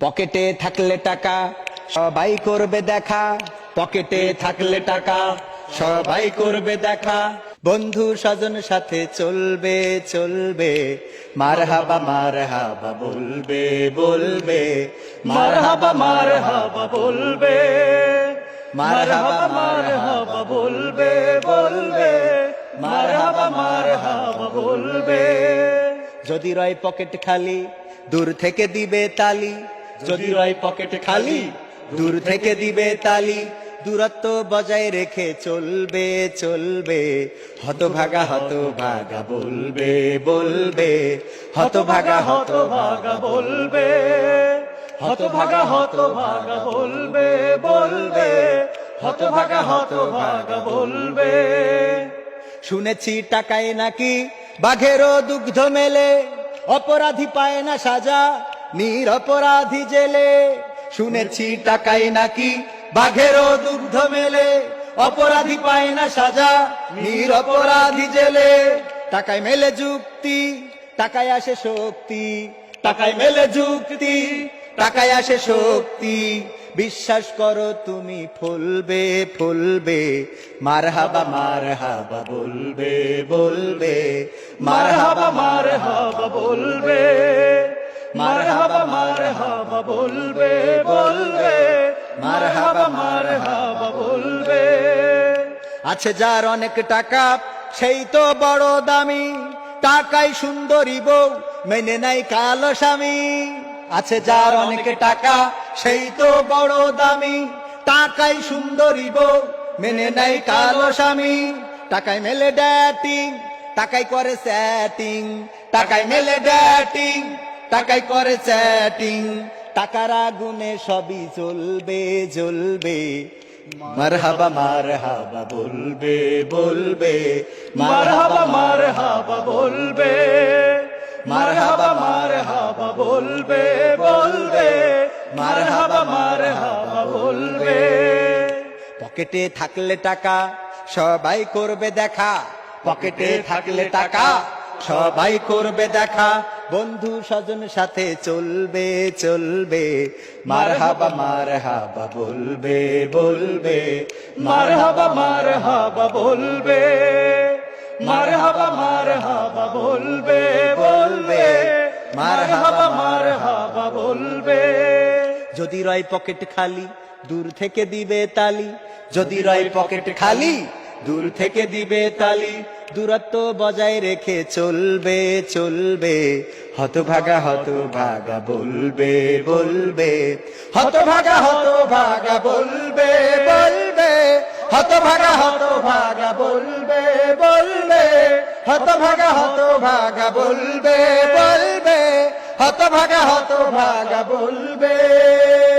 পকেটে থাকলে টাকা, সবাই করবে দেখা। পকেটে থাকলে টাকা, সবাই করবে দেখা। বন্ধু স্বজন সাথে চলবে চলবে। মার হাবা মার হাবা বলবে বলবে। মার হাবা মার হাবা বলবে। মার হাবা মার হাবা বলবে বলবে। মার হাবা মার হাবা বলবে। যদি রয় পকেট খালি, দূর থেকে দিবে তালি। যদি রয় পকেটে খালি, দূর থেকে দিবে তালি। দূরত্ব বজায় রেখে চলবে চলবে। হতভাগা হতভাগা বলবে বলবে। হতভাগা হতভাগা বলবে। হতভাগা হতভাগা বলবে বলবে। হতভাগা হতভাগা বলবে। শুনেছি টাকায় নাকি বাঘেরও দুগ্ধ মেলে, অপরাধী পায় না সাজা। নির অপরাধী জেলে। শুনেছি টাকায় নাকি বাঘেরও দুগ্ধ মেলে। অপরাধী পায় না সাজা নির অপরাধী জেলে। টাকায় মেলে যুক্তি, টাকায় আসে শক্তি। টাকায় মেলে যুক্তি, টাকায় আসে শক্তি। বিশ্বাস করো তুমি ফুলবে ফুলবে। মার হাবা মার হাবা বলবে বলবে। মার হাবা মার হাবা বলবে। হাবা বলবে বলবে মার হাবা বলবে। আছে যার অনেক টাকা, সেই তো বড় দামি। টাকাই সুন্দরী বউ, মেনে নাই কালো স্বামী। আছে যার অনেক টাকা, সেই তো বড় দামি। টাকাই সুন্দরী বউ, মেনে নাই কালো স্বামী। টাকায় মেলে ড্যাটিং টাকাই করে স্যাটিং টাকায় মেলে ড্যাটিং টাকাই করে চ্যাটিং টাকার আগুনে সবই জ্বলবে জ্বলবে। মারহাবা মারহাবা বলবে বলবে। মারহাবা মারহাবা বলবে। মারহাবা মারহাবা বলবে বলবে। মারহাবা মারহাবা বলবে। পকেটে থাকলে টাকা, সবাই করবে দেখা। পকেটে থাকলে টাকা, সবাই করবে দেখা। বন্ধু স্বজন সাথে চলবে চলবে। মার হাবা মার হাবা বলবে বলবে। মার হাবা মার হাবা বলবে। মার হাবা মার হাবা বলবে বলবে। মার হাবা মার হাবা বলবে। যদি রয় পকেট খালি, দূর থেকে দিবে তালি। যদি রয় পকেট খালি, দূর থেকে দিবে তালি। দূরত্ব বজায় রেখে চলবে চলবে। হতভাগা হতভাগা বলবে বলবে। হতভাগা হতভাগা বলবে বলবে। হতভাগা হতভাগা বলবে বলবে। হতভাগা হতভাগা বলবে বলবে। হতভাগা হতভাগা বলবে।